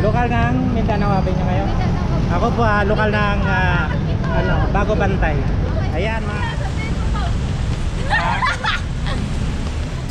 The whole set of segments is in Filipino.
Lokal ng Mindanao Avenue ngayon. Ako po ah, lokal ng ah, ano, Bago Bantay. Ayan mga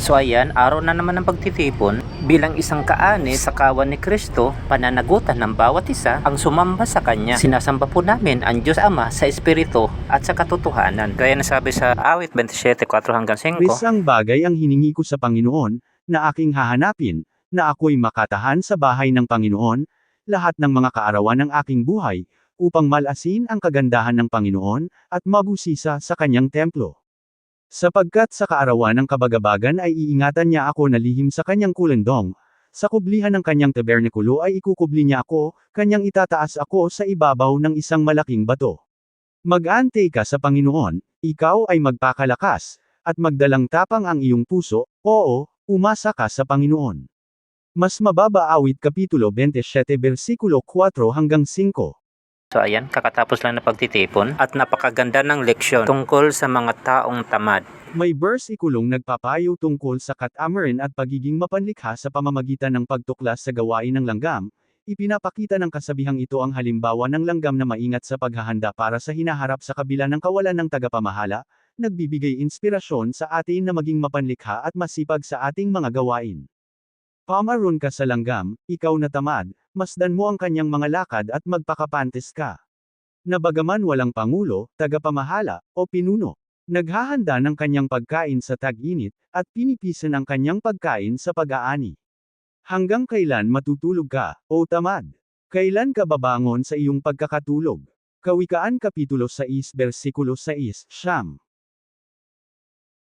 So ayan, araw na naman ng pagtitipon bilang isang kaani sa kawan ni Kristo, pananagutan ng bawat isa ang sumamba sa Kanya. Sinasamba po namin ang Diyos Ama sa Espiritu at sa katotohanan. Gaya na sabi sa awit 27, 4 hanggang 5, Isang bagay ang hiningi ko sa Panginoon, na aking hahanapin, na ako'y makatahan sa bahay ng Panginoon, lahat ng mga kaarawan ng aking buhay, upang malasin ang kagandahan ng Panginoon, at mabusisa sa kanyang templo. Sapagkat sa kaarawan ng kabagabagan ay iingatan niya ako na lihim sa kanyang kulendong, sa kublihan ng kanyang tabernakulo ay ikukubli niya ako, kanyang itataas ako sa ibabaw ng isang malaking bato. Mag-ante ka sa Panginoon, ikaw ay magpakalakas, at magdalang tapang ang iyong puso, oo, umasa ka sa Panginoon. Mas mababa awit kapitulo 27 versikulo 4 hanggang 5. So ayan, kakatapos lang na pagtitipon at napakaganda ng leksyon tungkol sa mga taong tamad. May versikulong nagpapayo tungkol sa katamaran at pagiging mapanlikha sa pamamagitan ng pagtuklas sa gawain ng langgam. Ipinapakita ng kasabihang ito ang halimbawa ng langgam na maingat sa paghahanda para sa hinaharap sa kabila ng kawalan ng tagapamahala, nagbibigay inspirasyon sa atin na maging mapanlikha at masipag sa ating mga gawain. Pamaroon ka sa langgam, ikaw na tamad, masdan mo ang kanyang mga lakad at magpakapantes ka. Nabagaman walang pangulo, tagapamahala, o pinuno, naghahanda ng kanyang pagkain sa tag-init, at pinipisan ang kanyang pagkain sa pag-aani. Hanggang kailan matutulog ka, o tamad? Kailan ka babangon sa iyong pagkakatulog? Kawikaan Kapitulo 6 Versikulo 6, Siyam.